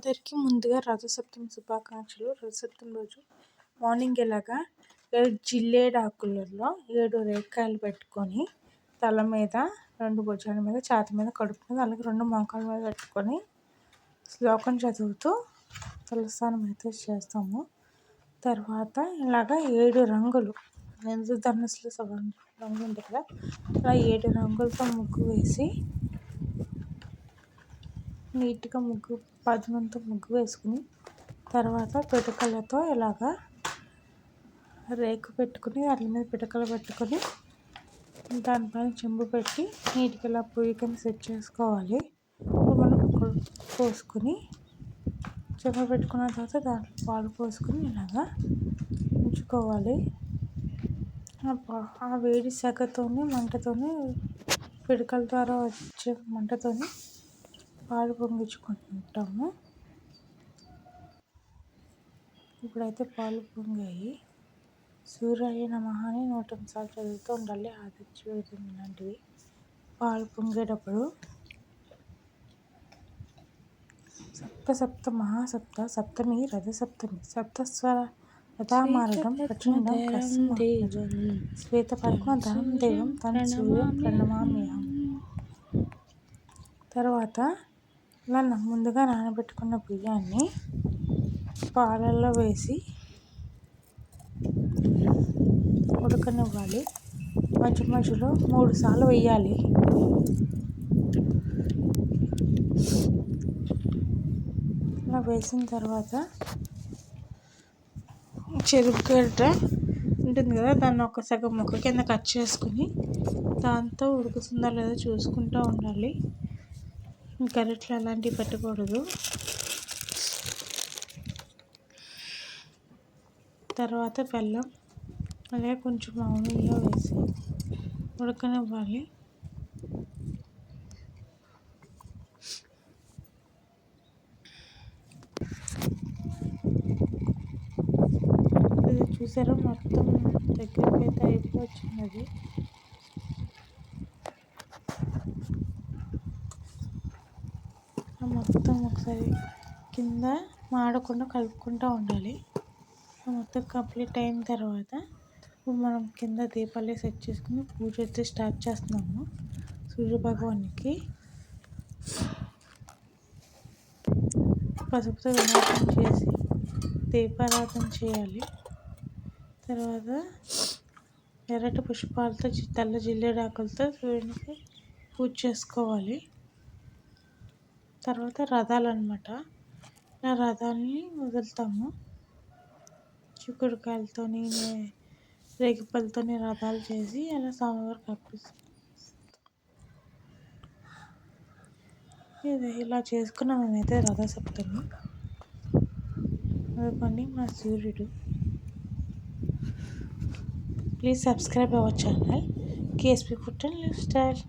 అందరికీ ముందుగా రథసప్తమి శుభాకాంక్షలు. రథసప్తమి రోజు మార్నింగ్ ఎలాగా? ఏడు జిల్లేడాకులలో ఏడు రేకాయలు పెట్టుకొని తల మీద రెండు భుజాల మీద ఛాతి మీద కడుపు మీద అలాగే రెండు మోకాల మీద పెట్టుకొని శ్లోకం చదువుతూ తలస్నానం అయితే చేస్తాము. తర్వాత ఇలాగ ఏడు రంగులు ఇంద్రధనుస్సులో సగం రంగులు ఉంటుంది కదా? అలా ఏడు రంగులతో ముగ్గు వేసి నీట్గా ముగ్గు పద్మంతో ముగ్గు వేసుకుని తర్వాత పిడకలతో ఇలాగా రేకు పెట్టుకుని వాటి మీద పిడకలు పెట్టుకొని దానిపైన చెంబు పెట్టి నీట్గా ఇలా పొయ్యి కింద సెట్ చేసుకోవాలి. మనం పోసుకొని చెంబు పెట్టుకున్న తర్వాత దాంట్లో పాలు పోసుకొని ఇలాగా ఉంచుకోవాలి. ఆ వేడి సెగతోని మంటతోని పిడకల ద్వారా వచ్చే మంటతోని పాలు పొంగించుకుంటాము. ఇప్పుడైతే పాలు పొంగాయి. సూర్యాయ నమహాని నూట నూట సార్లు చదువుతూ ఉండాలి. ఆదిత్యోదయం ఇలాంటివి పాలు పొంగేటప్పుడు సప్త సప్త మహాసప్త సప్తమి రథ సప్తమి సప్తస్వర రథామారడం ప్రచండం శ్వేతపద్మ ధనం దేవం తన సూర్యం ప్రణమామ్యహం. తర్వాత ఇలా ముందుగా నానబెట్టుకున్న బియ్యాన్ని పాలల్లో వేసి ఉడకనివ్వాలి. మధ్య మధ్యలో మూడు సార్లు వేయాలి. ఇలా వేసిన తర్వాత చెరుకు ఉంటుంది కదా దాన్ని ఒక సగం ముక్క కింద కట్ చేసుకుని దాంతో ఉడుకుతుందో లేదో చూసుకుంటూ ఉండాలి. కరెట్లు అలాంటివి పెట్టకూడదు. తర్వాత బెల్లం అలాగే కొంచెం మామిడిలో వేసి ఉడకనివ్వాలి. ఇది చూసారా? మొత్తం దగ్గరికి అయితే అయిపోవచ్చున్నది మొత్తం ఒకసారి కింద మాడకుండా కలుపుకుంటూ ఉండాలి. మొత్తం కంప్లీట్ అయిన తర్వాత మనం కింద దీపాలు సెట్ చేసుకుని పూజ అయితే స్టార్ట్ చేస్తున్నాము. సూర్య భగవానికి పసుపుతో వినాశనం చేసి దీపారాధన చేయాలి. తర్వాత ఎర్రటి పుష్పాలతో తెల్ల జిల్లేడాకులతో సూర్యునికి పూజ చేసుకోవాలి. తర్వాత రథాలు అనమాట ఇలా రథాన్ని వదులుతాము. చిక్కుడుకాయలతో రేగిపళ్ళతోని రథాలు చేసి అలా స్వామివారికి అర్పిస్తాం. ఇది ఇలా చేసుకున్నాం మేమైతే రథసప్తమి. అదిగోండి మా సూర్యుడు. Please subscribe our channel. KSP food and lifestyle